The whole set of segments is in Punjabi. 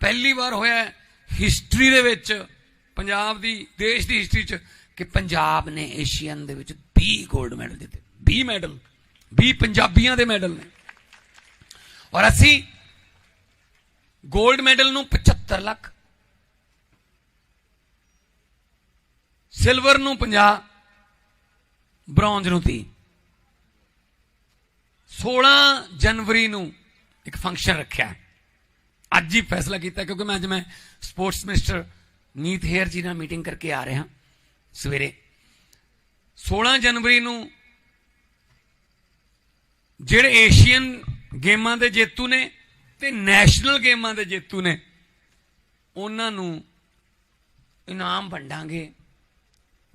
ਪਹਿਲੀ ਵਾਰ ਹੋਇਆ ਹਿਸਟਰੀ ਦੇ ਵਿੱਚ, ਪੰਜਾਬ ਦੀ, ਦੇਸ਼ ਦੀ ਹਿਸਟਰੀ 'ਚ, ਕਿ ਪੰਜਾਬ ਨੇ ਏਸ਼ੀਅਨ ਦੇ ਵਿੱਚ 20 골ਡ ਮੈਡਲ ਦਿੱਤੇ 20 ਮੈਡਲ 20 ਪੰਜਾਬੀਆਂ ਦੇ ਮੈਡਲ ਨੇ। ਔਰ ਅਸੀਂ 골ਡ ਮੈਡਲ ਨੂੰ 75 ਲੱਖ ਸਿਲਵਰ ਨੂੰ 50 ਬ੍ਰੌਂਜ਼ ਨੂੰ 30 16 ਜਨਵਰੀ ਨੂੰ ਇੱਕ ਫੰਕਸ਼ਨ ਰੱਖਿਆ। ਅੱਜ ਹੀ ਫੈਸਲਾ ਕੀਤਾ ਕਿਉਂਕਿ ਮੈਂ ਅੱਜ ਮੈਂ ਸਪੋਰਟਸ ਮਿਨਿਸਟਰ ਨੀਤ ਹੇਅਰ ਜੀ ਨਾਲ ਮੀਟਿੰਗ ਕਰਕੇ ਆ ਰਿਹਾ ਸਵੇਰੇ। 16 ਜਨਵਰੀ ਨੂੰ ਜਿਹੜੇ ਏਸ਼ੀਅਨ ਗੇਮਾਂ ਦੇ ਜੇਤੂ ਨੇ ਤੇ ਨੈਸ਼ਨਲ ਗੇਮਾਂ ਦੇ ਜੇਤੂ ਨੇ, ਉਹਨਾਂ ਨੂੰ ਇਨਾਮ ਵੰਡਾਂਗੇ।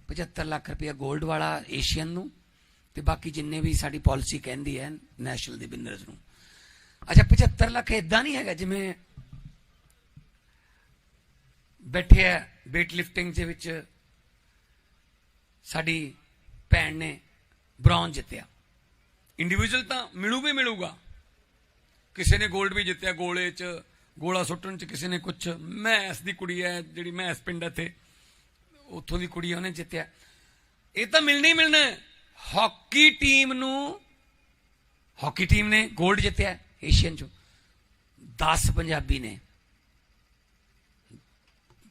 75 ਲੱਖ ਰੁਪਇਆ 골ਡ ਵਾਲਾ ਏਸ਼ੀਅਨ ਨੂੰ ਤੇ ਬਾਕੀ ਜਿੰਨੇ ਵੀ ਸਾਡੀ ਪਾਲਿਸੀ ਕਹਿੰਦੀ ਹੈ ਨੈਸ਼ਨਲ ਦੇ ਵਿਨਰਸ ਨੂੰ। ਅੱਛਾ 75 ਲੱਖ ਇਦਾਂ ਨਹੀਂ ਹੈਗਾ ਜਿਵੇਂ ਬੈਠੇ ਆ weight lifting ਦੇ ਵਿੱਚ ਸਾਡੀ ਭੈਣ ਨੇ ਬ੍ਰੌਂਜ਼ ਜਿੱਤਿਆ। ਇੰਡੀਵਿਜੂਅਲ ਤਾਂ ਮਿਲੂ ਵੀ ਮਿਲੂਗਾ। ਕਿਸੇ ਨੇ 골ਡ ਵੀ ਜਿੱਤਿਆ ਗੋਲੇ 'ਚ ਗੋਲਾ ਸੁੱਟਣ 'ਚ ਕਿਸੇ ਨੇ ਕੁਝ ਮੈਸ ਦੀ ਕੁੜੀ ਹੈ ਜਿਹੜੀ ਮੈਸ ਪਿੰਡ ਹੈ ਇੱਥੇ ਉੱਥੋਂ ਦੀ ਕੁੜੀ ਆ, ਉਹਨੇ ਜਿੱਤਿਆ। ਇਹ ਤਾਂ ਮਿਲਣਾ ਹੀ ਮਿਲਣਾ ਹਾਕੀ ਟੀਮ ਨੂੰ ਹਾਕੀ ਟੀਮ ਨੇ 골ਡ ਜਿੱਤਿਆ। ਏਸ਼ੀਅਨ 'ਚ 10 ਪੰਜਾਬੀ ਨੇ।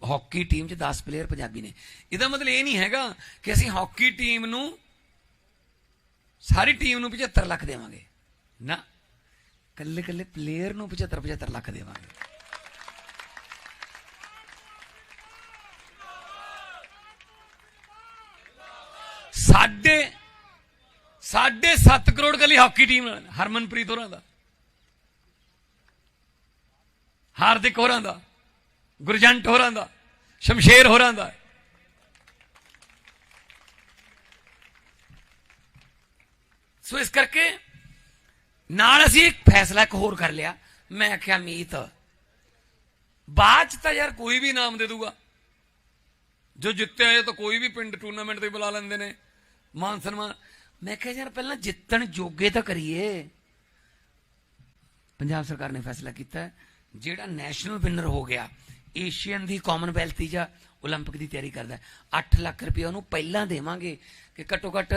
ਹਾਕੀ ਟੀਮ 'ਚ 10 ਪਲੇਅਰ ਪੰਜਾਬੀ ਨੇ। ਇਹਦਾ ਮਤਲਬ ਇਹ ਨਹੀਂ ਹੈਗਾ ਕਿ ਅਸੀਂ ਹਾਕੀ ਟੀਮ ਨੂੰ ਸਾਰੀ ਟੀਮ ਨੂੰ 75 ਲੱਖ ਦੇਵਾਂਗੇ। ਨਾ। ਕੱਲੇ ਕੱਲੇ ਪਲੇਅਰ ਨੂੰ 75 75 ਲੱਖ ਦੇਵਾਂਗੇ। ਸਾਡੇ ਸਾਢੇ 7 ਕਰੋੜ ਕੱਲੀ ਹਾਕੀ ਟੀਮ ਨਾਲ, ਹਰਮਨਪ੍ਰੀਤ ਹੋਰਾਂ ਦਾ। ਹਾਰਦਿਕ ਹੋਰਾਂ ਦਾ ਗੁਰਜੰਟ ਹੋਰਾਂ ਦਾ ਸ਼ਮਸ਼ੇਰ ਹੋਰਾਂ ਦਾ। ਸੋ ਇਸ ਕਰਕੇ ਨਾਲ ਅਸੀਂ ਇੱਕ ਫੈਸਲਾ ਇੱਕ ਹੋਰ ਕਰ ਲਿਆ। ਮੈਂ ਆਖਿਆ ਮੀਤ ਬਾਅਦ ਚ ਤਾਂ ਯਾਰ ਕੋਈ ਵੀ ਨਾਮ ਦੇ ਦੂਗਾ। ਜੋ ਜਿੱਤਿਆ ਇਹ ਤਾਂ ਕੋਈ ਵੀ ਪਿੰਡ ਟੂਰਨਾਮੈਂਟ ਤੇ ਬੁਲਾ ਲੈਂਦੇ ਨੇ। ਮਾਨ ਸਨਮਾਨ। ਮੈਂ ਕਿਹਾ ਯਾਰ ਪਹਿਲਾਂ ਜਿੱਤਣ ਜੋਗੇ ਤਾਂ ਕਰੀਏ। ਪੰਜਾਬ ਸਰਕਾਰ ਨੇ ਫੈਸਲਾ ਕੀਤਾ। ਹੈ, ਜਿਹੜਾ ਨੈਸ਼ਨਲ ਵਿਨਰ ਹੋ ਗਿਆ ਏਸ਼ੀਅਨ ਦੀ ਕਾਮਨਵੈਲਥ ਜਾਂ 올림픽 ਦੀ ਤਿਆਰੀ ਕਰਦਾ 8 ਲੱਖ ਰੁਪਏ ਉਹਨੂੰ ਪਹਿਲਾਂ ਦੇਵਾਂਗੇ ਕਿ ਘੱਟੋ ਘੱਟ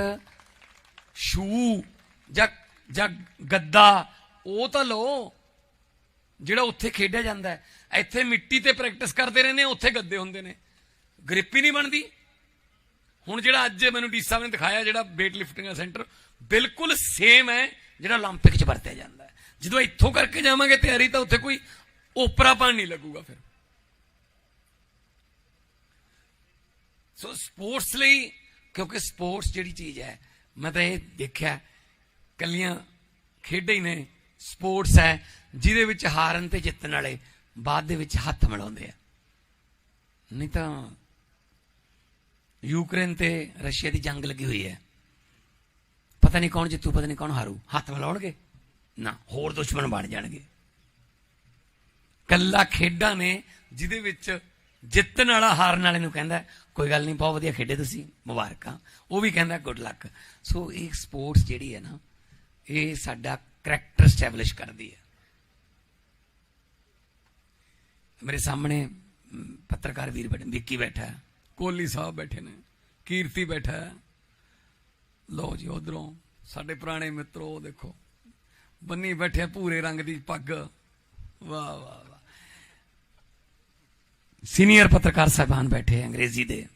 ਸ਼ੂ ਜਾਂ ਜਾਂ ਗੱਦਾ ਉਹ ਤਾਂ ਲਓ ਜਿਹੜਾ ਉੱਥੇ ਖੇਡਿਆ ਜਾਂਦਾ ਹੈ ਇੱਥੇ ਮਿੱਟੀ ਤੇ ਪ੍ਰੈਕਟਿਸ ਕਰਦੇ ਰਹਿੰਦੇ ਆ, ਉੱਥੇ ਗੱਦੇ ਹੁੰਦੇ ਨੇ ਗ੍ਰਿਪ ਹੀ ਨਹੀਂ ਬਣਦੀ ਹੁਣ ਜਿਹੜਾ ਅੱਜ ਮੈਨੂੰ ਡੀ ਸਾਹਿਬ ਨੇ ਦਿਖਾਇਆ ਜਿਹੜਾ weight lifting ਦਾ ਸੈਂਟਰ ਬਿਲਕੁਲ ਸੇਮ ਹੈ ਜਿਹੜਾ 올림픽 'ਚ ਵਰਤਿਆ ਜਾਂਦਾ ਹੈ ਜਦੋਂ ਇੱਥੋਂ ਕਰਕੇ ਜਾਵਾਂਗੇ ਤਿਆਰੀ ਤਾਂ ਉੱਥੇ ਕੋਈ ਓਪਰਾਪਨ ਨਹੀਂ ਲੱਗੂਗਾ ਫਿਰ। ਸੋ ਸਪੋਰਟਸ ਲਈ, ਕਿਉਂਕਿ ਸਪੋਰਟਸ ਜਿਹੜੀ ਚੀਜ਼ ਹੈ, ਮੈਂ ਤਾਂ ਇਹ ਦੇਖਿਆ ਕੱਲੀਆਂ ਖੇਡਾਂ ਹੀ ਨੇ ਸਪੋਰਟਸ ਹੈ, ਜਿਹਦੇ ਵਿੱਚ ਹਾਰਨ ਤੇ ਜਿੱਤਣ ਵਾਲੇ ਬਾਅਦ ਦੇ ਵਿੱਚ ਹੱਥ ਮਿਲਾਉਂਦੇ ਆ। ਨਹੀਂ ਤਾਂ ਯੂਕਰੇਨ ਤੇ ਰਸ਼ੀਆ ਦੀ ਜੰਗ ਲੱਗੀ ਹੋਈ ਹੈ। ਪਤਾ ਨਹੀਂ ਕੌਣ ਜਿੱਤੂ, ਪਤਾ ਨਹੀਂ ਕੌਣ ਹਾਰੂ। ਹੱਥ ਮਿਲਾਉਣਗੇ? ਨਾ, ਹੋਰ ਦੁਸ਼ਮਣ ਬਣ ਜਾਣਗੇ। ਕੱਲਾ ਖੇਡਾਂ ਨੇ ਜਿਹਦੇ ਵਿੱਚ ਜਿੱਤਣ ਵਾਲਾ ਹਾਰਨ ਵਾਲੇ ਨੂੰ ਕਹਿੰਦਾ, ਕੋਈ ਗੱਲ ਨਹੀਂ, ਬਹੁਤ ਵਧੀਆ ਖੇਡੇ ਤੁਸੀਂ, ਮੁਬਾਰਕਾਂ। ਉਹ ਵੀ ਕਹਿੰਦਾ, ਗੁੱਡ ਲੱਕ। ਸੋ ਇਹ ਸਪੋਰਟਸ ਜਿਹੜੀ ਹੈ ਨਾ, ਇਹ ਸਾਡਾ ਕਰੈਕਟਰ ਸਟੈਬਲਿਸ਼ ਕਰਦੀ ਹੈ। ਮੇਰੇ ਸਾਹਮਣੇ ਪੱਤਰਕਾਰ ਵੀਰ ਬੈਠੇ ਵਿੱਕੀ ਬੈਠਾ ਹੈ, ਕੋਹਲੀ ਸਾਹਿਬ ਬੈਠੇ ਨੇ, ਕੀਰਤੀ ਬੈਠਾ ਹੈ। ਲਓ ਜੀ, ਉਧਰੋਂ ਸਾਡੇ ਪੁਰਾਣੇ ਮਿੱਤਰੋ, ਦੇਖੋ, ਬੰਨੀ ਬੈਠੇ ਪੂਰੇ ਰੰਗ ਦੀ ਪੱਗ। ਵਾਹ ਵਾਹ। ਸੀਨੀਅਰ ਪੱਤਰਕਾਰ ਸਾਹਿਬਾਨ ਬੈਠੇ ਆ ਅੰਗਰੇਜ਼ੀ ਦੇ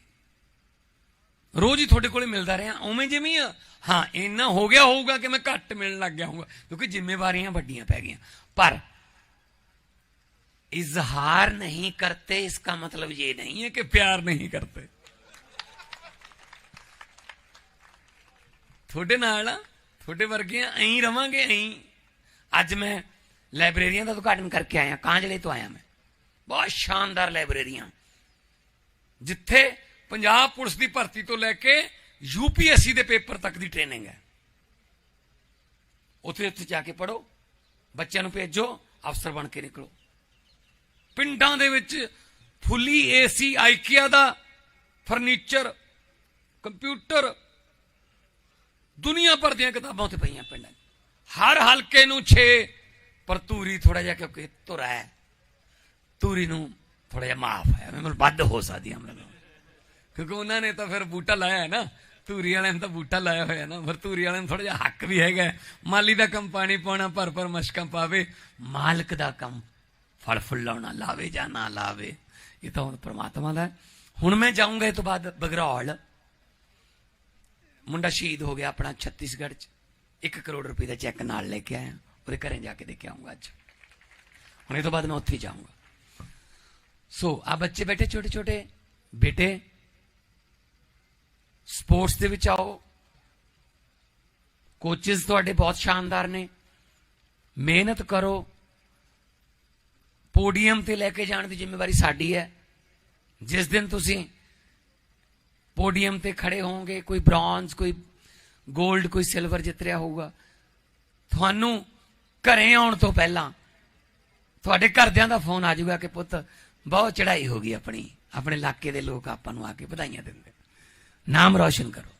ਰੋਜ਼ ਹੀ ਤੁਹਾਡੇ ਕੋਲੇ ਮਿਲਦਾ ਰਿਹਾ ਉਵੇਂ ਜਿਵੇਂ ਹੀ ਆ ਹਾਂ ਇੰਨਾ ਹੋ ਗਿਆ ਹੋਊਗਾ ਕਿ ਮੈਂ ਘੱਟ ਮਿਲਣ ਲੱਗ ਗਿਆ ਹੋਊਗਾ ਕਿਉਂਕਿ ਜ਼ਿੰਮੇਵਾਰੀਆਂ ਵੱਡੀਆਂ ਪੈ ਗਈਆਂ ਪਰ इजहार नहीं करते इसका मतलब ये नहीं है कि प्यार नहीं करते ਤੁਹਾਡੇ ਨਾਲ ਆ ਤੁਹਾਡੇ ਵਰਗੇ ਐਂ ਹੀ ਰਵਾਂਗੇ ਐਂ ਅੱਜ ਮੈਂ ਲਾਇਬ੍ਰੇਰੀਆਂ ਦਾ ਉਦਘਾਟਨ ਕਰਕੇ ਆਇਆ ਕਾਂਜਲੇ ਤੋਂ ਆਇਆ ਮੈਂ ਬਹੁਤ ਸ਼ਾਨਦਾਰ ਲਾਇਬ੍ਰੇਰੀਆਂ ਜਿੱਥੇ ਪੰਜਾਬ ਪੁਲਿਸ ਦੀ ਭਰਤੀ ਤੋਂ ਲੈ ਕੇ ਯੂਪੀਐਸਸੀ ਦੇ ਪੇਪਰ ਤੱਕ ਦੀ ਟ੍ਰੇਨਿੰਗ ਹੈ। ਉੱਥੇ ਉੱਥੇ ਜਾ ਕੇ ਪੜੋ ਬੱਚਿਆਂ ਨੂੰ ਭੇਜੋ, ਅਫਸਰ ਬਣ ਕੇ ਨਿਕਲੋ। ਪਿੰਡਾਂ ਦੇ ਵਿੱਚ ਫੁੱਲੀ ਏਸੀ, ਆਈਕੀਆ ਦਾ ਫਰਨੀਚਰ, ਕੰਪਿਊਟਰ, ਦੁਨੀਆ ਭਰ ਦੀਆਂ ਕਿਤਾਬਾਂ ਉੱਥੇ ਪਈਆਂ ਪਿੰਡਾਂ 'ਚ। ਹਰ ਹਲਕੇ ਨੂੰ 6 ਪਰ ਧੂਰੀ ਥੋੜਾ ਜਿਹਾ ਕਿਉਂਕਿ ਧੁਰਾ ਹੈ। ਧੂਰੀ ਨੂੰ ਥੋੜਾ ਜਿਹਾ ਮਾਫ ਹੈ ਮੈਨੂੰ ਵੱਧ ਹੋ ਸਕਦੀ ਹੈ ਮੈਨੂੰ ਕਿਉਂਕਿ ਉਹਨਾਂ ਨੇ ਤਾਂ ਫਿਰ ਬੂਟਾ ਲਾਇਆ ਹੈ ਨਾ ਧੂਰੀ ਵਾਲਿਆਂ ਨੇ ਤਾਂ ਬੂਟਾ ਲਾਇਆ ਹੋਇਆ ਨਾ। ਫਿਰ ਧੂਰੀ ਵਾਲਿਆਂ ਨੂੰ ਥੋੜਾ ਜਿਹਾ ਹੱਕ ਵੀ ਹੈਗਾ। ਮਾਲੀ ਦਾ ਕੰਮ ਪਾਣੀ ਪਾਉਣਾ ਭਰ ਭਰ ਮਸ਼ਕਾਂ ਪਾਵੇ। ਮਾਲਕ ਦਾ ਕੰਮ ਫਲ ਫੁੱਲ ਲਾਉਣਾ, ਲਾਵੇ ਜਾਂ ਨਾ ਲਾਵੇ, ਇਹ ਤਾਂ ਹੁਣ ਪ੍ਰਮਾਤਮਾ ਦਾ ਹੁਣ ਮੈਂ ਜਾਊਂਗਾ ਇਹ ਤੋਂ ਬਾਅਦ ਬਗਰੌਲ। ਮੁੰਡਾ ਸ਼ਹੀਦ ਹੋ ਗਿਆ ਆਪਣਾ ਛੱਤੀਸਗੜ੍ਹ ਚ। 1 ਕਰੋੜ ਰੁਪਏ ਦਾ ਚੈੱਕ ਨਾਲ ਲੈ ਕੇ ਆਇਆ। ਉਹਦੇ ਘਰੇ ਜਾ ਕੇ ਦੇ ਕੇ ਆਉਂਗਾ ਅੱਜ। ਹੁਣ ਇਹ ਤੋਂ ਬਾਅਦ ਮੈਂ ਉੱਥੇ ਜਾਊਂਗਾ। ਸੋ ਆ ਬੱਚੇ ਬੈਠੇ ਛੋਟੇ ਛੋਟੇ ਬੇਟੇ ਸਪੋਰਟਸ ਦੇ ਵਿੱਚ ਆਓ। ਕੋਚਸ ਤੁਹਾਡੇ ਬਹੁਤ ਸ਼ਾਨਦਾਰ ਨੇ। ਮਿਹਨਤ ਕਰੋ। ਪੋਡੀਅਮ ਤੇ ਲੈ ਕੇ ਜਾਣ ਦੀ ਜ਼ਿੰਮੇਵਾਰੀ ਸਾਡੀ ਹੈ। ਜਿਸ ਦਿਨ ਤੁਸੀਂ ਪੋਡੀਅਮ ਤੇ ਖੜੇ ਹੋਵੋਗੇ, ਕੋਈ ਬ੍ਰੌਂਜ਼ ਕੋਈ 골ਡ ਕੋਈ ਸਿਲਵਰ ਜਿੱਤ ਰਿਹਾ ਹੋਊਗਾ। ਤੁਹਾਨੂੰ ਘਰੇ ਆਉਣ ਤੋਂ ਪਹਿਲਾਂ ਤੁਹਾਡੇ ਘਰਦਿਆਂ ਦਾ ਫੋਨ ਆ ਜਾਊਗਾ ਕਿ ਪੁੱਤ ਬਹੁਤ ਚੜ੍ਹਾਈ ਹੋ ਗਈ ਆਪਣੀ। ਆਪਣੇ ਇਲਾਕੇ ਦੇ ਲੋਕ ਆਪਾਂ ਨੂੰ ਆ ਕੇ ਵਧਾਈਆਂ ਦਿੰਦੇ। ਨਾਮ ਰੌਸ਼ਨ ਕਰੋ।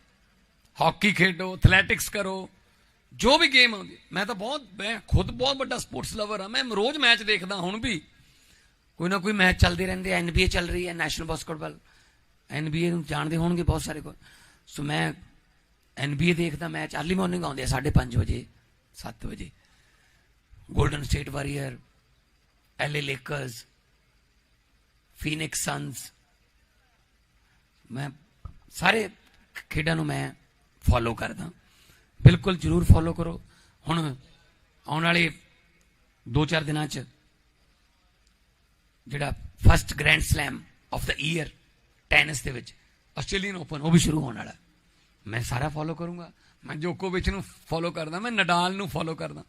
ਹਾਕੀ ਖੇਡੋ ਐਥਲੈਟਿਕਸ ਕਰੋ, ਜੋ ਵੀ ਗੇਮ ਆਉਂਦੀ। ਮੈਂ ਤਾਂ ਬਹੁਤ, ਮੈਂ ਖੁਦ ਬਹੁਤ ਵੱਡਾ ਸਪੋਰਟਸ ਲਵਰ ਆ ਮੈਂ ਰੋਜ਼ ਮੈਚ ਦੇਖਦਾ ਹੁਣ ਵੀ। ਕੋਈ ਨਾ ਕੋਈ ਮੈਚ ਚੱਲਦੇ ਰਹਿੰਦੇ ਐਨਬੀਏ ਚੱਲ ਰਹੀ ਹੈ ਨੈਸ਼ਨਲ ਬਾਸਕਟਬਾਲ ਐਨਬੀਏ ਨੂੰ ਜਾਣਦੇ ਹੋਣਗੇ ਬਹੁਤ ਸਾਰੇ ਕੋਲ। ਸੋ ਮੈਂ ਐਨਬੀਏ ਦੇਖਦਾ ਮੈਚ ਅਰਲੀ ਮਾਰਨਿੰਗ ਆਉਂਦੇ ਆ 5:30 ਵਜੇ 7 ਵਜੇ। Golden State Warrior LA Lakers Phoenix Suns ਮੈਂ ਸਾਰੇ ਖੇਡਾਂ ਨੂੰ ਮੈਂ ਫੋਲੋ ਕਰਦਾ। ਬਿਲਕੁਲ ਜਰੂਰ ਫੋਲੋ ਕਰੋ। ਹੁਣ ਆਉਣ ਵਾਲੇ 2-4 ਦਿਨਾਂ ਚ ਜਿਹੜਾ first grand slam of the year tennis ਦੇ ਵਿੱਚ ਆਸਟ੍ਰੇਲੀਅਨ ਓਪਨ, ਉਹ ਵੀ ਸ਼ੁਰੂ ਹੋਣ ਵਾਲਾ। ਮੈਂ ਸਾਰਾ ਫੋਲੋ ਕਰੂੰਗਾ। ਮੈਂ ਜੋਕੋਵਿਚ ਨੂੰ ਫੋਲੋ ਕਰਦਾ। ਮੈਂ ਨਡਾਲ ਨੂੰ ਫੋਲੋ ਕਰਦਾ।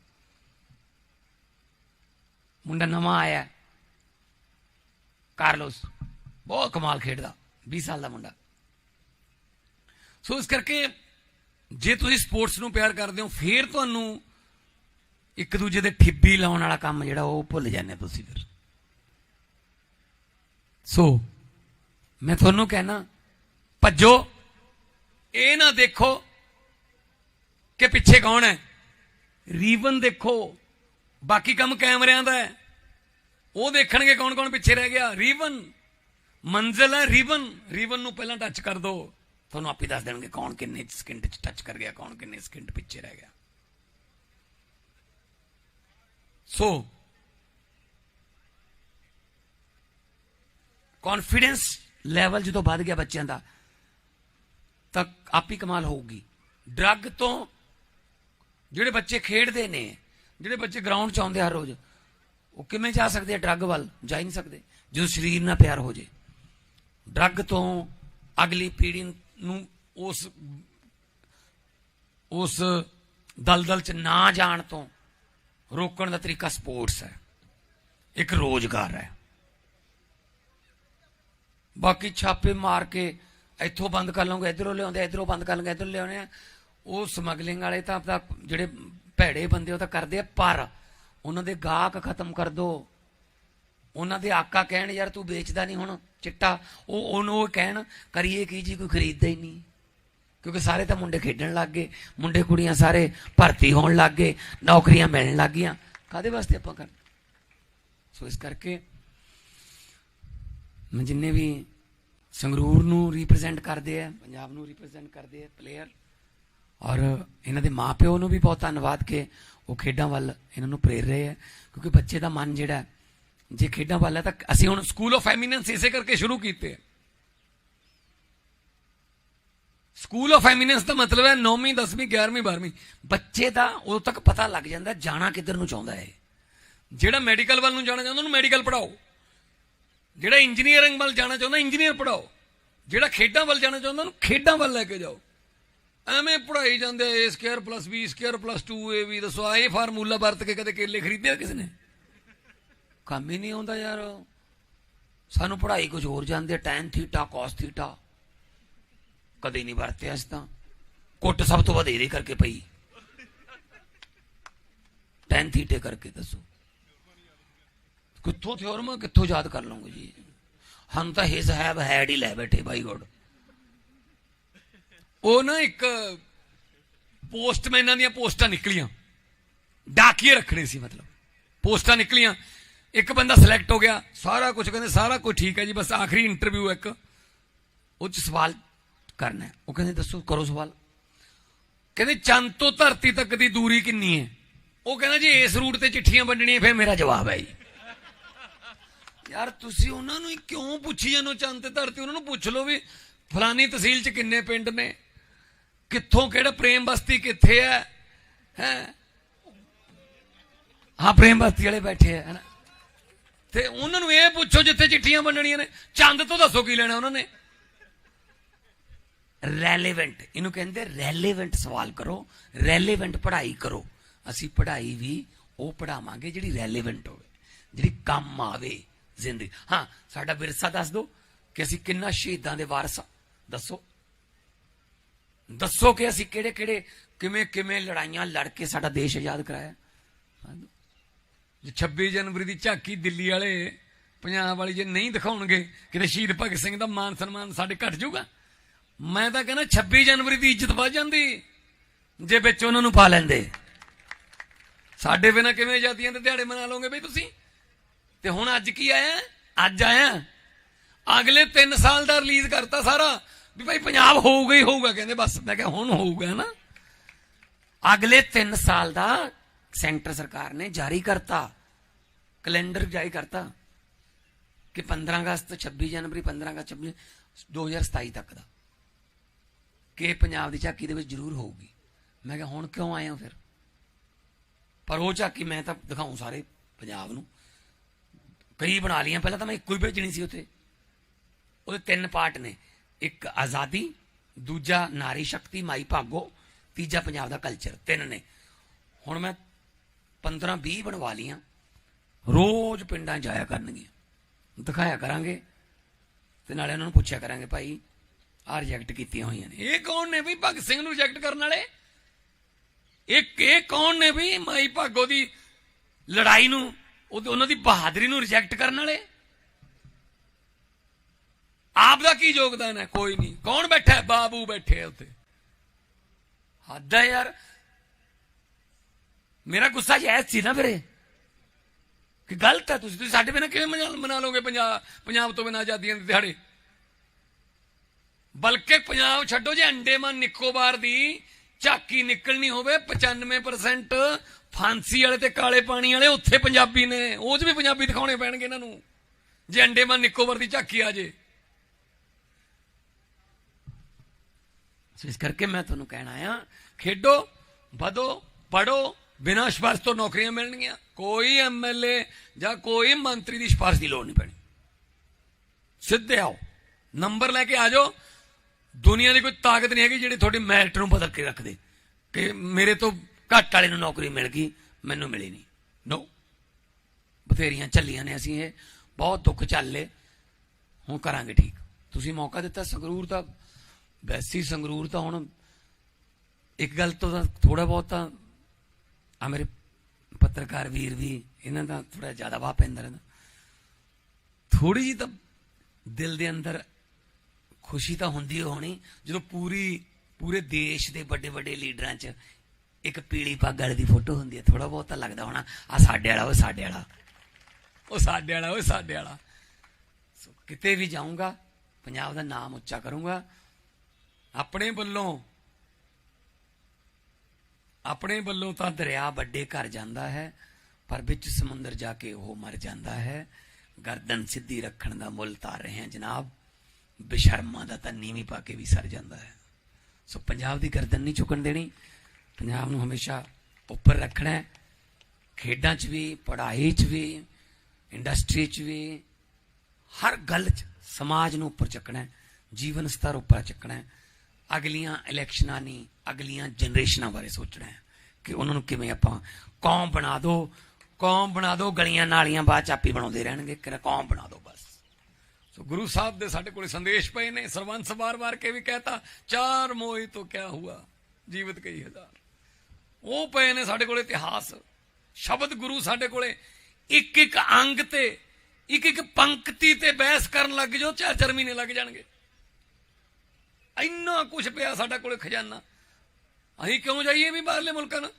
ਮੁੰਡਾ ਨਵਾਂ ਆਇਆ। ਕਾਰਲੋਸ, ਬਹੁਤ ਕਮਾਲ ਖੇਡਦਾ 20 ਸਾਲ ਦਾ ਮੁੰਡਾ। ਸੋ ਇਸ ਕਰਕੇ ਜੇ ਤੁਸੀਂ ਸਪੋਰਟਸ ਨੂੰ ਪਿਆਰ ਕਰਦੇ ਹੋ, ਫੇਰ ਤੁਹਾਨੂੰ ਇੱਕ ਦੂਜੇ ਦੇ ਠਿੱਬੀ ਲਾਉਣ ਵਾਲਾ ਕੰਮ ਜਿਹੜਾ ਉਹ ਭੁੱਲ ਜਾਂਦੇ ਤੁਸੀਂ ਫਿਰ। ਸੋ ਮੈਂ ਤੁਹਾਨੂੰ ਕਹਿਣਾ, ਭੱਜੋ, ਇਹ ਨਾ ਦੇਖੋ ਕਿ ਪਿੱਛੇ ਕੌਣ ਹੈ। ਰੀਵਨ ਦੇਖੋ, ਬਾਕੀ ਕੰਮ ਕੈਮਰਿਆਂ ਦਾ ਹੈ। ਉਹ ਦੇਖਣਗੇ ਕੌਣ ਕੌਣ ਪਿੱਛੇ ਰਹਿ ਗਿਆ। ਰੀਵਨ। ਮੰਜ਼ਲ ਹੈ ਰੀਵਨ। ਰੀਵਨ ਨੂੰ ਪਹਿਲਾਂ ਟੱਚ ਕਰ ਦੋ। ਤੁਹਾਨੂੰ ਆਪੇ ਦੱਸ ਦੇਣਗੇ ਕੌਣ ਕਿੰਨੇ ਸਕਿੰਟ ਚ ਟੱਚ ਕਰ ਗਿਆ, ਕੌਣ ਕਿੰਨੇ ਸਕਿੰਟ ਪਿੱਛੇ ਰਹਿ ਗਿਆ। ਸੋ ਕੌਨਫੀਡੈਂਸ ਲੈਵਲ ਜਦੋਂ ਵੱਧ ਗਿਆ ਬੱਚਿਆਂ ਦਾ, ਤਾਂ ਆਪ ਹੀ ਕਮਾਲ ਹੋਊਗੀ। ਡਰੱਗ ਤੋਂ ਜਿਹੜੇ ਬੱਚੇ ਖੇਡਦੇ ਨੇ, ਜਿਹੜੇ ਬੱਚੇ ਗਰਾਊਂਡ 'ਚ ਆਉਂਦੇ ਹਰ ਰੋਜ਼ ਉਹ ਕਿਵੇਂ ਜਾ ਸਕਦੇ ਆ ਡਰੱਗ ਵੱਲ? ਜਾ ਹੀ ਨਹੀਂ ਸਕਦੇ। ਜਦੋਂ ਸਰੀਰ ਨਾਲ ਪਿਆਰ ਹੋ ਜੇ। ਡਰੱਗ ਤੋਂ ਅਗਲੀ ਪੀੜ੍ਹੀ ਨੂੰ ਉਸ ਉਸ ਦਲਦਲ 'ਚ ਨਾ ਜਾਣ ਤੋਂ ਰੋਕਣ ਦਾ ਤਰੀਕਾ ਸਪੋਰਟਸ ਹੈ। ਇੱਕ ਰੋਜ਼ਗਾਰ ਹੈ। ਬਾਕੀ ਛਾਪੇ ਮਾਰ ਕੇ ਇੱਥੋਂ ਬੰਦ ਕਰ ਲਵਾਂਗੇ ਇਧਰੋਂ ਲਿਆਉਂਦੇ ਇਧਰੋਂ ਬੰਦ ਕਰ ਲਾਂਗੇ ਇਧਰੋਂ ਲਿਆਉਂਦੇ ਆ। ਉਹ ਸਮਗਲਿੰਗ ਵਾਲੇ ਤਾਂ ਆਪਦਾ ਜਿਹੜੇ ਭੈੜੇ ਬੰਦੇ ਉਹ ਤਾਂ ਕਰਦੇ ਆ, ਪਰ ਉਹਨਾਂ ਦੇ ਗਾਹਕ ਖਤਮ ਕਰ ਦੋ। ਉਹਨਾਂ ਦੇ ਆਕਾ ਕਹਿਣ, ਯਾਰ ਤੂੰ ਵੇਚਦਾ ਨਹੀਂ ਹੁਣ ਚਿੱਟਾ। ਉਹ ਉਹਨੂੰ ਉਹ ਕਹਿਣ, ਕਰੀਏ ਕੀ ਜੀ, ਕੋਈ ਖਰੀਦਦਾ ਹੀ ਨਹੀਂ। ਕਿਉਂਕਿ ਸਾਰੇ ਤਾਂ ਮੁੰਡੇ ਖੇਡਣ ਲੱਗ ਗਏ। ਮੁੰਡੇ ਕੁੜੀਆਂ ਸਾਰੇ ਭਰਤੀ ਹੋਣ ਲੱਗ ਗਏ, ਨੌਕਰੀਆਂ ਮਿਲਣ ਲੱਗ ਗਈਆਂ। ਕਾਦੇ ਵਾਸਤੇ ਆਪਾਂ ਕਰ ਸੋ ਇਸ ਕਰਕੇ ਮੈਂ ਜਿੰਨੇ ਵੀ ਸੰਗਰੂਰ ਨੂੰ ਰਿਪਰੈਜ਼ੈਂਟ ਕਰਦੇ ਆ, ਪੰਜਾਬ ਨੂੰ ਰਿਪਰੈਜ਼ੈਂਟ ਕਰਦੇ ਆ ਪਲੇਅਰ ਔਰ ਇਹਨਾਂ ਦੇ ਮਾਪਿਓ ਨੂੰ ਵੀ ਬਹੁਤ ਧੰਨਵਾਦ ਕਿ ਉਹ ਖੇਡਾਂ ਵੱਲ ਇਹਨਾਂ ਨੂੰ ਪ੍ਰੇਰ ਰਹੇ ਹੈ, ਕਿਉਂਕਿ ਬੱਚੇ ਦਾ ਮਨ ਜਿਹੜਾ ਜੇ ਖੇਡਾਂ ਵੱਲ ਹੈ ਤਾਂ ਅਸੀਂ ਹੁਣ ਸਕੂਲ ਆਫ ਐਮੀਨੈਂਸ ਇਸੇ ਕਰਕੇ ਸ਼ੁਰੂ ਕੀਤੇ ਆ ਸਕੂਲ ਆਫ ਐਮੀਨੈਂਸ ਦਾ ਮਤਲਬ ਹੈ 9ਵੀਂ 10ਵੀਂ 11ਵੀਂ 12ਵੀਂ ਬੱਚੇ ਦਾ ਉਦੋਂ ਤੱਕ ਪਤਾ ਲੱਗ ਜਾਂਦਾ ਜਾਣਾ ਕਿੱਧਰ ਨੂੰ ਚਾਹੁੰਦਾ ਹੈ। ਜਿਹੜਾ ਮੈਡੀਕਲ ਵੱਲ ਨੂੰ ਜਾਣਾ ਚਾਹੁੰਦਾ, ਉਹਨੂੰ ਮੈਡੀਕਲ ਪੜਾਓ ਜਿਹੜਾ ਇੰਜੀਨੀਅਰਿੰਗ ਵੱਲ ਜਾਣਾ ਚਾਹੁੰਦਾ ਇੰਜੀਨੀਅਰ ਪੜਾਓ ਜਿਹੜਾ ਖੇਡਾਂ ਵੱਲ ਜਾਣਾ ਚਾਹੁੰਦਾ, ਉਹਨੂੰ ਖੇਡਾਂ ਵੱਲ ਲੈ ਕੇ ਜਾਓ। ਐਵੇਂ ਪੜਾਈ ਜਾਂਦੇ a square plus b square plus 2ab ਦੱਸੋ, ਆਹ ਫਾਰਮੂਲਾ ਵਰਤ ਕੇ ਕਦੇ ਕੇਲੇ ਖਰੀਦਿਆ ਕਿਸ ਨੇ? ਕੰਮ ਹੀ ਨਹੀਂ ਆਉਂਦਾ ਯਾਰ। ਸਾਨੂੰ ਪੜਾਈ ਕੁਝ ਹੋਰ ਜਾਂਦੇ tan ਥੀਟਾ cos ਥੀਟਾ ਕਦੇ ਨਹੀਂ ਵਰਤਿਆ ਇਸ ਤਾਂ। ਕੁੱਟ ਸਭ ਤੋਂ ਵੱਧ ਇਹਦੇ ਕਰਕੇ ਪਈ। ਟੈਨ ਥੀਟੇ ਕਰਕੇ ਦੱਸੋ। ਕਿੱਥੋਂ ਥਿਓਰਮਾ ਕਿੱਥੋਂ ਯਾਦ ਕਰ ਲਵਾਂਗੇ ਜੀ? ਹਮ ਤਾਂ ਹਿਸ ਹੈਵ ਹੈਡ ਹੀ ਲੈ ਬੈਠੇ ਬਾਈ ਗੋਡ ਉਹ ਨਾ ਇੱਕ ਪੋਸਟਮੈਨਾਂ ਦੀਆਂ ਪੋਸਟਾਂ ਨਿਕਲੀਆਂ। ਡਾਕੀਏ ਰੱਖਣੇ ਸੀ ਮਤਲਬ। ਪੋਸਟਾਂ ਨਿਕਲੀਆਂ। ਇੱਕ ਬੰਦਾ ਸਿਲੈਕਟ ਹੋ ਗਿਆ। ਸਾਰਾ ਕੁਝ ਕਹਿੰਦੇ, ਸਾਰਾ ਕੁਝ ਠੀਕ ਹੈ ਜੀ, ਬਸ ਆਖਰੀ ਇੰਟਰਵਿਊ ਇੱਕ। ਉਹ ਚ ਸਵਾਲ ਕਰਨਾ ਉਹ ਕਹਿੰਦੇ, ਦੱਸੋ, ਕਰੋ ਸਵਾਲ। ਕਹਿੰਦੇ, ਚੰਦ ਤੋਂ ਧਰਤੀ ਤੱਕ ਦੀ ਦੂਰੀ ਕਿੰਨੀ ਹੈ? ਉਹ ਕਹਿੰਦਾ ਜੀ, ਇਸ ਰੂਟ ਤੇ ਚਿੱਠੀਆਂ ਵੰਡਣੀਆਂ, ਫਿਰ ਮੇਰਾ ਜਵਾਬ ਹੈ ਜੀ। ਯਾਰ, ਤੁਸੀਂ ਉਹਨਾਂ ਨੂੰ ਕਿਉਂ ਪੁੱਛੀ ਜਾਂਦੇ ਚੰਦ ਤੇ ਧਰਤੀ, ਉਹਨਾਂ ਨੂੰ ਪੁੱਛ ਲਓ ਵੀ, ਫਲਾਨੀ ਤਹਿਸੀਲ 'ਚ ਕਿੰਨੇ ਪਿੰਡ ਨੇ? ਕਿੱਥੋਂ, ਕਿਹੜਾ ਪ੍ਰੇਮ ਬਸਤੀ ਕਿੱਥੇ ਹੈ ਹੈ? ਹਾਂ ਪ੍ਰੇਮ ਬਸਤੀ ਵਾਲੇ ਬੈਠੇ ਹੈ ਨਾ ਤੇ ਉਹਨਾਂ ਨੂੰ ਇਹ ਪੁੱਛੋ ਜਿੱਥੇ ਚਿੱਠੀਆਂ ਵੰਡਣੀਆਂ ਨੇ। ਚੰਦ ਤੋਂ ਦੱਸੋ ਕੀ ਲੈਣਾ ਉਹਨਾਂ ਨੇ। ਰੈਲੇਵੈਂਟ ਇਹਨੂੰ ਕਹਿੰਦੇ ਰੈਲੇਵੈਂਟ ਸਵਾਲ ਕਰੋ। ਰੈਲੇਵੈਂਟ ਪੜ੍ਹਾਈ ਕਰੋ। ਅਸੀਂ ਪੜ੍ਹਾਈ ਵੀ ਉਹ ਪੜਾਵਾਂਗੇ ਜਿਹੜੀ ਰੈਲੇਵੈਂਟ ਹੋਵੇ, ਜਿਹੜੀ ਕੰਮ ਆਵੇ ਜ਼ਿੰਦਗੀ। ਹਾਂ, ਸਾਡਾ ਵਿਰਸਾ ਦੱਸ ਦਿਓ ਕਿ ਅਸੀਂ ਕਿੰਨਾ ਸ਼ਹੀਦਾਂ ਦੇ ਵਾਰਸ ਦੱਸੋ। ਦੱਸੋ ਕਿ ਅਸੀਂ ਕਿਹੜੇ ਕਿਹੜੇ, ਕਿਵੇਂ ਕਿਵੇਂ ਲੜਾਈਆਂ ਲੜ ਕੇ ਸਾਡਾ ਦੇਸ਼ ਆਜ਼ਾਦ ਕਰਾਇਆ? 26 ਜਨਵਰੀ ਦੀ ਝਾਕੀ ਦਿੱਲੀ ਵਾਲੇ ਪੰਜਾਬ ਵਾਲੀ ਜੇ ਨਹੀਂ ਦਿਖਾਉਣਗੇ, ਕਿਤੇ ਸ਼ਹੀਦ ਭਗਤ ਸਿੰਘ ਦਾ ਮਾਨ ਸਨਮਾਨ ਸਾਡੇ ਘਟ ਜਾਊਗਾ। ਮੈਂ ਤਾਂ ਕਹਿੰਦਾ 26 ਜਨਵਰੀ ਦੀ ਇੱਜ਼ਤ ਵੱਧ ਜਾਂਦੀ, ਜੇ ਵਿੱਚ ਉਹਨਾਂ ਨੂੰ ਪਾ ਲੈਂਦੇ। ਸਾਡੇ ਬਿਨਾਂ ਕਿਵੇਂ ਆਜ਼ਾਦੀਆਂ ਦੇ ਦਿਹਾੜੇ ਮਨਾ ਲਓਗੇ ਬਈ ਤੁਸੀਂ? ਤੇ ਹੁਣ ਅੱਜ ਕੀ ਆਇਆ? ਅੱਜ ਆਇਆ। ਅਗਲੇ 3 ਸਾਲ ਦਾ ਰਿਲੀਜ਼ ਕਰਤਾ ਸਾਰਾ। ਵੀ ਭਾਈ ਪੰਜਾਬ ਹੋਊਗਾ ਹੀ ਹੋਊਗਾ, ਕਹਿੰਦੇ ਬਸ। ਮੈਂ ਕਿਹਾ ਹੁਣ ਹੋਊਗਾ ਨਾ। ਅਗਲੇ 3 ਸਾਲ ਦਾ ਸੈਂਟਰ ਸਰਕਾਰ ਨੇ ਜਾਰੀ ਕਰਤਾ। ਕੈਲੰਡਰ ਜਾਰੀ ਕਰਤਾ ਕਿ 15 ਅਗਸਤ 26 ਜਨਵਰੀ 15 ਅਗਸਤ 26 2027 ਤੱਕ ਦਾ। ਕਿ ਪੰਜਾਬ ਦੀ ਝਾਕੀ ਦੇ ਵਿੱਚ ਜ਼ਰੂਰ ਹੋਊਗੀ। ਮੈਂ ਕਿਹਾ ਹੁਣ ਕਿਉਂ ਆਏ ਹੋ ਫਿਰ? ਪਰ ਉਹ ਝਾਕੀ ਮੈਂ ਤਾਂ ਦਿਖਾਉਂ ਸਾਰੇ ਪੰਜਾਬ ਨੂੰ। ਕਈ ਬਣਾ ਲੀਆਂ ਪਹਿਲਾਂ ਤਾਂ ਮੈਂ ਇੱਕੋ ਹੀ ਭੇਜਣੀ ਸੀ ਉੱਥੇ। ਉਹਦੇ ਤਿੰਨ ਪਾਰਟ ਨੇ। ਇੱਕ ਆਜ਼ਾਦੀ, ਦੂਜਾ ਨਾਰੀ ਸ਼ਕਤੀ, ਮਾਈ ਭਾਗੋ, ਤੀਜਾ ਪੰਜਾਬ ਦਾ ਕਲਚਰ ਤਿੰਨ ਨੇ। ਹੁਣ ਮੈਂ 15 20 ਬਣਵਾ ਲੀਆਂ ਰੋਜ਼ ਪਿੰਡਾਂ ਜਾਇਆ ਕਰਨਗੀਆਂ। ਦਿਖਾਇਆ ਕਰਾਂਗੇ ਤੇ ਨਾਲੇ ਉਹਨਾਂ ਨੂੰ ਪੁੱਛਿਆ ਕਰਾਂਗੇ, ਭਾਈ ਆ ਰਿਜੈਕਟ ਕੀਤੀਆਂ ਹੋਈਆਂ ਨੇ। ਇਹ ਕੌਣ ਨੇ ਵੀ ਭਗਤ ਸਿੰਘ ਨੂੰ ਰਿਜੈਕਟ ਕਰਨ ਵਾਲੇ? ਇਹ ਇਹ ਕੌਣ ਨੇ ਵੀ ਮਾਈ ਭਾਗੋ ਦੀ ਲੜਾਈ ਨੂੰ ਉਹਨਾਂ ਦੀ ਬਹਾਦਰੀ ਨੂੰ ਰਿਜੈਕਟ ਕਰਨ ਵਾਲੇ? ਆਪ ਦਾ ਕੀ ਯੋਗਦਾਨ ਹੈ? ਕੋਈ ਨਹੀਂ। ਕੌਣ ਬੈਠਾ ਹੈ? ਬਾਬੂ ਬੈਠੇ ਉੱਤੇ ਹੱਦ ਹੈ ਯਾਰ। ਮੇਰਾ ਗੁੱਸਾ ਜਾਇਜ਼ ਸੀ ਨਾ ਵੀਰੇ। ਕਿ ਗਲਤ ਹੈ ਤੁਸੀਂ। ਤੁਸੀਂ ਸਾਡੇ ਬਿਨਾਂ ਕਿਵੇਂ ਮਨਾ ਮਨਾ ਲਓਗੇ ਪੰਜਾਬ ਪੰਜਾਬ ਤੋਂ ਬਿਨਾਂ ਆਜ਼ਾਦੀਆਂ ਦੇ ਦਿਹਾੜੇ? ਬਲਕਿ ਪੰਜਾਬ ਛੱਡੋ ਜੇ ਅੰਡੇਮਾਨ ਨਿਕੋਬਾਰ ਦੀ ਝਾਕੀ ਨਿਕਲਣੀ ਹੋਵੇ 95% ਫਾਂਸੀ ਵਾਲੇ ਤੇ ਕਾਲੇ ਪਾਣੀ ਵਾਲੇ ਉੱਥੇ ਪੰਜਾਬੀ ਨੇ। ਉਹ 'ਚ ਵੀ ਪੰਜਾਬੀ ਦਿਖਾਉਣੇ ਪੈਣਗੇ ਇਹਨਾਂ ਨੂੰ। ਜੇ ਅੰਡੇਮਾਨ ਨਿਕੋਬਾਰ ਦੀ ਝਾਕੀ ਆ ਜੇ। ਸੋ ਇਸ ਕਰਕੇ ਮੈਂ ਤੁਹਾਨੂੰ ਕਹਿਣਾ ਆਇਆ, ਖੇਡੋ, ਵਧੋ ਪੜੋ ਬਿਨਾਂ ਸਿਫਾਰਸ਼ ਤੋਂ ਨੌਕਰੀਆਂ ਮਿਲਣਗੀਆਂ। ਕੋਈ ਐਮਐਲਏ ਜਾਂ ਕੋਈ ਮੰਤਰੀ ਦੀ ਸਿਫਾਰਸ਼ ਦੀ ਲੋੜ ਨਹੀਂ ਪੈਣੀ। ਸਿੱਧੇ ਆਓ। ਨੰਬਰ ਲੈ ਕੇ ਆ ਜਾਓ। ਦੁਨੀਆ ਦੀ ਕੋਈ ਤਾਕਤ ਨਹੀਂ ਹੈਗੀ ਜਿਹੜੀ ਤੁਹਾਡੀ ਮੈਰਿਟ ਨੂੰ ਬਦਲ ਕੇ ਰੱਖ ਦੇ ਕਿ ਮੇਰੇ ਤੋਂ ਘੱਟ ਵਾਲੇ ਨੂੰ ਨੌਕਰੀ ਮਿਲ ਗਈ, ਮੈਨੂੰ ਮਿਲੀ ਨਹੀਂ। ਨੋ। ਬਥੇਰੀਆਂ ਚੱਲੀਆਂ ਨੇ ਅਸੀਂ ਇਹ। ਬਹੁਤ ਦੁੱਖ ਝੱਲੇ ਹੁਣ ਕਰਾਂਗੇ ਠੀਕ। ਤੁਸੀਂ ਮੌਕਾ ਦਿੱਤਾ, ਸੰਗਰੂਰ ਦਾ ਵੈਸੀ ਸੰਗਰੂਰ ਤਾਂ ਹੁਣ ਇੱਕ ਗੱਲ ਤੋਂ ਤਾਂ ਥੋੜਾ ਬਹੁਤ ਤਾਂ ਆ ਮੇਰੇ ਪੱਤਰਕਾਰ ਵੀਰ ਵੀ ਇਹਨਾਂ ਦਾ ਥੋੜਾ ਜ਼ਿਆਦਾ ਵਾਹ ਪੈਂਦਾ ਰਹਿੰਦਾ। ਥੋੜੀ ਜੀ ਤਾਂ ਦਿਲ ਦੇ ਅੰਦਰ ਖੁਸ਼ੀ ਤਾਂ ਹੁੰਦੀ ਹੋਣੀ, ਜਦੋਂ ਪੂਰੀ, ਪੂਰੇ ਦੇਸ਼ ਦੇ ਵੱਡੇ ਵੱਡੇ ਲੀਡਰਾਂ 'ਚ ਇੱਕ ਪੀਲੀ ਪੱਗ ਵਾਲੇ ਦੀ ਫੋਟੋ ਹੁੰਦੀ ਹੈ ਥੋੜਾ ਬਹੁਤ ਤਾਂ ਲੱਗਦਾ ਹੋਣਾ ਆ ਸਾਡੇ ਵਾਲਾ ਉਹ ਸਾਡੇ ਵਾਲਾ, ਉਹ ਸਾਡੇ ਵਾਲਾ ਉਹ ਸਾਡੇ ਵਾਲਾ। ਸੋ ਕਿਤੇ ਵੀ ਜਾਊਂਗਾ, ਪੰਜਾਬ ਦਾ ਨਾਮ ਉੱਚਾ ਕਰੂੰਗਾ ਆਪਣੇ ਵੱਲੋਂ ਆਪਣੇ ਵੱਲੋਂ ਤਾਂ ਦਰਿਆ ਵੱਡੇ ਘਰ ਜਾਂਦਾ ਹੈ, ਪਰ ਵਿੱਚ ਸਮੁੰਦਰ ਜਾ ਕੇ ਉਹ ਮਰ ਜਾਂਦਾ ਹੈ। ਗਰਦਨ ਸਿੱਧੀ ਰੱਖਣ ਦਾ ਮੁੱਲ ਤਾਰ ਰਹੇ ਹਾਂ ਜਨਾਬ, ਬੇਸ਼ਰਮਾਂ ਦਾ ਤਾਂ ਨੀਵੀਂ ਪਾ ਕੇ ਵੀ ਸਰ ਜਾਂਦਾ ਹੈ। ਸੋ ਪੰਜਾਬ ਦੀ ਗਰਦਨ ਨਹੀਂ ਚੁੱਕਣ ਦੇਣੀ, ਪੰਜਾਬ ਨੂੰ ਹਮੇਸ਼ਾ ਉੱਪਰ ਰੱਖਣਾ ਹੈ। ਖੇਡਾਂ 'ਚ ਵੀ, ਪੜ੍ਹਾਈ 'ਚ ਵੀ, ਇੰਡਸਟਰੀ 'ਚ ਵੀ, ਹਰ ਗੱਲ 'ਚ ਸਮਾਜ ਨੂੰ ਉੱਪਰ ਚੱਕਣਾ ਹੈ, ਜੀਵਨ ਸਤਰ ਉੱਪਰ ਚੱਕਣਾ ਹੈ। ਅਗਲੀਆਂ ਇਲੈਕਸ਼ਨਾਂ ਨਹੀਂ, ਅਗਲੀਆਂ ਜਨਰੇਸ਼ਨਾਂ ਬਾਰੇ ਸੋਚਣਾ ਹੈ ਕਿ ਉਹਨਾਂ ਨੂੰ ਕਿਵੇਂ ਆਪਾਂ ਕੌਮ ਬਣਾ ਦਿਓ ਕੌਮ ਬਣਾ ਦਿਓ ਗਲੀਆਂ ਨਾਲੀਆਂ ਬਾਅਦ ਚਾਪੀ ਬਣਾਉਂਦੇ ਰਹਿਣਗੇ। ਕਿ ਕੌਮ ਬਣਾ ਦਿਓ ਬਸ। ਸੋ ਗੁਰੂ ਸਾਹਿਬ ਦੇ ਸਾਡੇ ਕੋਲ ਸੰਦੇਸ਼ ਪਏ ਨੇ ਸਰਵੰਸ ਵਾਰ-ਵਾਰ ਕੇ ਵੀ ਕਹਤਾ, ਚਾਰ ਮੋਹਿ ਤੋਂ ਕਿਆ ਹੁਆ, ਜੀਵਤ ਕਈ ਹਜ਼ਾਰ। ਉਹ ਪਏ ਨੇ ਸਾਡੇ ਕੋਲ ਇਤਿਹਾਸ। ਸ਼ਬਦ ਗੁਰੂ ਸਾਡੇ ਕੋਲੇ ਇੱਕ ਇੱਕ ਅੰਗ ਤੇ ਇੱਕ ਇੱਕ ਪੰਕਤੀ ਤੇ ਬਹਿਸ ਕਰਨ ਲੱਗ ਜਾਓ ਚਾਰ ਚਾਰ ਮਹੀਨੇ ਲੱਗ ਜਾਣਗੇ। ਇੰਨਾ ਕੁਝ ਪਿਆ ਸਾਡਾ ਕੋਲੇ ਖਜ਼ਾਨਾ। ਅਸੀਂ ਕਿਉਂ ਜਾਈਏ ਵੀ ਬਾਹਰਲੇ ਮੁਲਕਾਂ ਨੂੰ?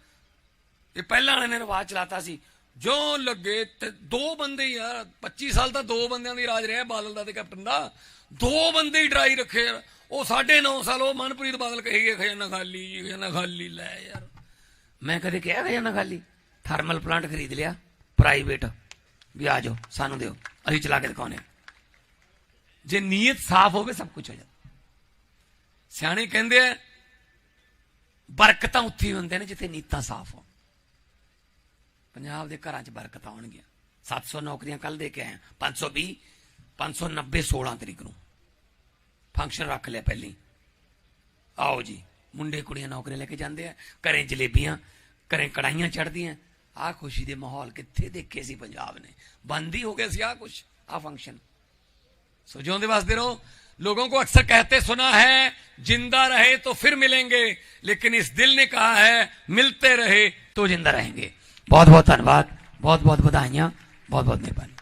ਇਹ ਪਹਿਲਾਂ ਵਾਲੇ ਨੇ ਰਿਵਾਜ ਚਲਾਤਾ ਸੀ, ਜੋ ਲੱਗੇ ਤੇ ਦੋ ਬੰਦੇ ਯਾਰ 25 ਸਾਲ ਤਾਂ ਦੋ ਬੰਦਿਆਂ ਦੀ ਰਾਜ ਰਿਹਾ ਬਾਦਲ ਦਾ ਤੇ ਕੈਪਟਨ ਦਾ। ਦੋ ਬੰਦੇ ਹੀ ਡਰਾਈ ਰੱਖੇ ਯਾਰ ਉਹ 9.5 ਸਾਲ, ਉਹ ਮਨਪ੍ਰੀਤ ਬਾਦਲ ਕਹੀ ਗਏ, ਖਜ਼ਾਨਾ ਖਾਲੀ ਖਜ਼ਾਨਾ ਖਾਲੀ, ਲੈ ਯਾਰ। ਮੈਂ ਕਦੇ ਕਿਹਾ ਖਜਾਨਾ ਖਾਲੀ? ਥਰਮਲ ਪਲਾਂਟ ਖਰੀਦ ਲਿਆ ਪ੍ਰਾਈਵੇਟ ਵੀ ਆ ਜਾਓ, ਸਾਨੂੰ ਦਿਓ, ਅਸੀਂ ਚਲਾ ਕੇ ਦਿਖਾਉਨੇ ਜੇ ਨੀਅਤ ਸਾਫ਼ ਹੋਵੇ, ਸਭ ਕੁਝ ਹੋ ਜਾਂਦਾ। ਸਿਆਣੇ ਕਹਿੰਦੇ ਆ, ਬਰਕਤਾਂ ਉੱਥੇ ਹੁੰਦੇ ਨੇ ਜਿੱਥੇ ਨੀਤਾਂ ਸਾਫ਼ ਹੋਣ। ਪੰਜਾਬ ਦੇ ਘਰਾਂ 'ਚ ਬਰਕਤਾਂ ਆਉਣਗੀਆਂ। 700 ਨੌਕਰੀਆਂ ਕੱਲ ਦੇ ਕੇ ਆਏ 520 590 16 ਤਰੀਕ ਨੂੰ। ਫੰਕਸ਼ਨ ਰੱਖ ਲਿਆ ਪਹਿਲੀ। ਆਓ ਜੀ, ਮੁੰਡੇ ਕੁੜੀਆਂ ਨੌਕਰੀਆਂ ਲੈ ਕੇ ਜਾਂਦੇ ਆ। ਘਰੇ ਜਲੇਬੀਆਂ, ਘਰੇ ਕੜਾਈਆਂ ਚੜਦੀਆਂ ਆਹ ਖੁਸ਼ੀ ਦੇ ਮਾਹੌਲ ਕਿੱਥੇ ਦੇਖੇ ਸੀ ਪੰਜਾਬ ਨੇ। ਬੰਦੀ ਹੋ ਗਿਆ ਸੀ ਆਹ ਕੁਛ, ਆਹ ਫੰਕਸ਼ਨ ਸੋ ਜਿਉਂਦੇ ਵਸਦੇ ਰਹੋ। लोगों को अक्सर कहते सुना है, ज़िंदा रहे तो फिर मिलेंगे, लेकिन इस दिल ने कहा है, मिलते रहे तो ज़िंदा रहेंगे। बहुत बहुत धन्यवाद बहुत बहुत बधाइयाँ बहुत बहुत मेहरबानी।